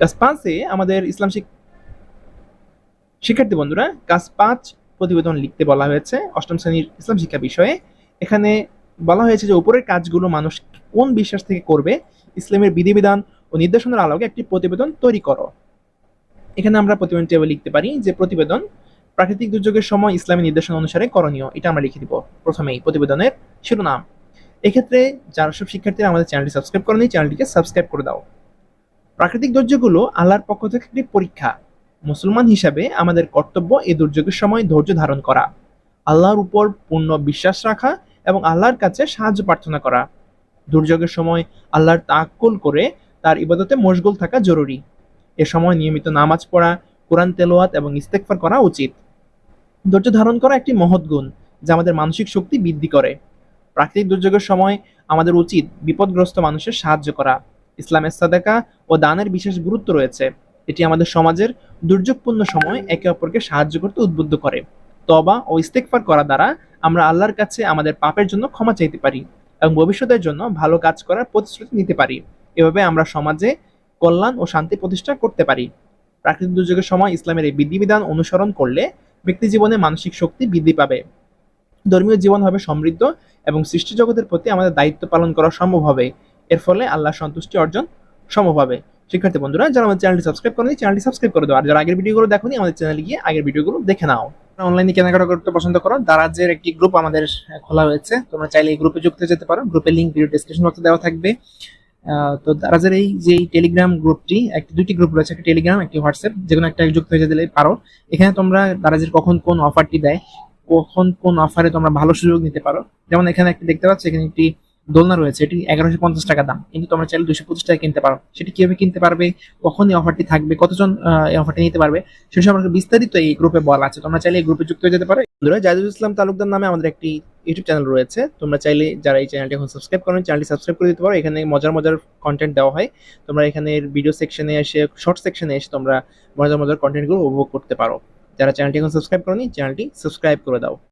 কাজ পাঁচে আমাদের ইসলাম শিক- শিক্ষার্থী বন্ধুরা কাজ পাঁচ প্রতিবেদন লিখতে বলা হয়েছে অষ্টম শ্রেণির ইসলাম শিক্ষা বিষয়ে। এখানে বলা হয়েছে যে উপরের কাজগুলো মানুষ কোন বিশ্বাস থেকে করবে, ইসলামের বিধিবিধান ও নির্দেশনার আলোকে একটি প্রতিবেদন তৈরি করো। এখানে আমরা প্রতিবেদন টেবিল লিখতে পারি যে প্রতিবেদন, প্রাকৃতিক দুর্যোগের সময় ইসলামী নির্দেশনা অনুসারে করণীয়, এটা আমরা লিখে দিব প্রথমেই প্রতিবেদনের শিরোনাম। এক্ষেত্রে যারা সব শিক্ষার্থীরা আমাদের চ্যানেলটি সাবস্ক্রাইব করেনি, চ্যানেলটিকে সাবস্ক্রাইব করে দাও। প্রাকৃতিক দুর্যোগগুলো আল্লাহর পক্ষ থেকে একটি পরীক্ষা। মুসলমান হিসাবে আমাদের কর্তব্য এই দুর্যোগের সময় ধৈর্য ধারণ করা, আল্লাহর উপর পূর্ণ বিশ্বাস রাখা এবং আল্লাহর কাছে সাহায্য প্রার্থনা করা। দুর্যোগের সময় আল্লাহর তাক্কুল করে তার ইবাদতে মশগুল থাকা জরুরি। এ সময় নিয়মিত নামাজ পড়া, কোরআন তেলোয়াত এবং ইস্তেকফার করা উচিত। ধৈর্য ধারণ করা একটি মহৎ গুণ যা আমাদের মানসিক শক্তি বৃদ্ধি করে। প্রাকৃতিক দুর্যোগের সময় আমাদের উচিত বিপদগ্রস্ত মানুষের সাহায্য করা। ইসলামের সাদাকা ও দানের বিশেষ গুরুত্ব রয়েছে। এটি আমাদের সমাজের দুর্যোগপূর্ণ সময় একে অপরকে সাহায্য করতে উদ্বুদ্ধ করে। তবা ও ইস্তেকফার করা দ্বারা আমরা আল্লাহর কাছে আমাদের পাপের জন্য ক্ষমা চাইতে পারি এবং ভবিষ্যতের জন্য ভালো কাজ করার প্রতিশ্রুতি নিতে পারি। এভাবে আমরা সমাজে কল্যাণ ও শান্তি প্রতিষ্ঠা করতে পারি। প্রাকৃতিক দুর্যোগের সময় ইসলামের এই বিধিবিধান অনুসরণ করলে ব্যক্তি জীবনে মানসিক শক্তি বৃদ্ধি পাবে। ধর্মীয় জীবন হবে সমৃদ্ধ এবং সৃষ্টি জগতের প্রতি আমাদের দায়িত্ব পালন করা সম্ভব হবে। এর ফলে আল্লাহ সন্তুষ্টি অর্জন সম্ভব হবে। শিক্ষার্থী বন্ধুরা, যারা আমাদের চ্যানেলটি সাবস্ক্রাইব করেনি চ্যানেলটি সাবস্ক্রাইব করে দাও। আর যারা আগের ভিডিওগুলো দেখোনি, আমাদের চ্যানেলে গিয়ে আগের ভিডিওগুলো দেখে নাও। অনলাইনে কেনাকাটা করতে পছন্দ করো। দারাজের একটি গ্রুপ আমাদের খোলা হয়েছে তোমরা চাইলে এই গ্রুপে যুক্ত যেতে পারো। গ্রুপের লিঙ্ক ভিডিও ডিসক্রিপশন বক্সে দেওয়া থাকবে। তো দারাজের এই যে টেলিগ্রাম গ্রুপটি একটি, দুটি গ্রুপ রয়েছে, একটা টেলিগ্রাম একটি হোয়াটসঅ্যাপ যে কোনো একটা যুক্ত হয়ে যেতে পারো। এখানে তোমরা দারাজের কখন কোন অফারটি দেয়, কখন কোন অফারে তোমরা ভালো সুযোগ নিতে পারো। যেমন এখানে একটি দেখতে পাচ্ছ, এখানে একটি দোলনা রয়েছে, এটি এগারোশো পঞ্চাশ টাকা দাম। কিন্তু তোমরা চাইলে দুশো পঁচিশ টাকা কিনতে পারো। সেটি কীভাবে কিনতে পারবে, কখন এই অফারটি থাকবে, কতজন এই অফারটি নিতে পারবে, সে সম্পর্কে বিস্তারিত এই গ্রুপে বলা আছে। তোমরা চাইলে এই গ্রুপে যুক্ত হয়ে যেতে পারো। বন্ধুরা জাহিদুল ইসলাম তালুকদার নামে আমাদের একটি ইউটিউব চ্যানেল রয়েছে। তোমরা চাইলে যারা এই চ্যানেলটি এখন সাবস্ক্রাইব করেন চ্যানেলটি সাবস্ক্রাইব করে দিতে পারো। এখানে মজার মজার কন্টেন্ট দেওয়া হয়। তোমরা এখানে ভিডিও সেকশনে এসে শর্ট সেকশনে এসে তোমরা মজার মজার কন্টেন্টগুলো উপভোগ করতে পারো। যারা চ্যানেলটি এখন সাবস্ক্রাইব করনি চ্যানেলটি সাবস্ক্রাইব করে দাও।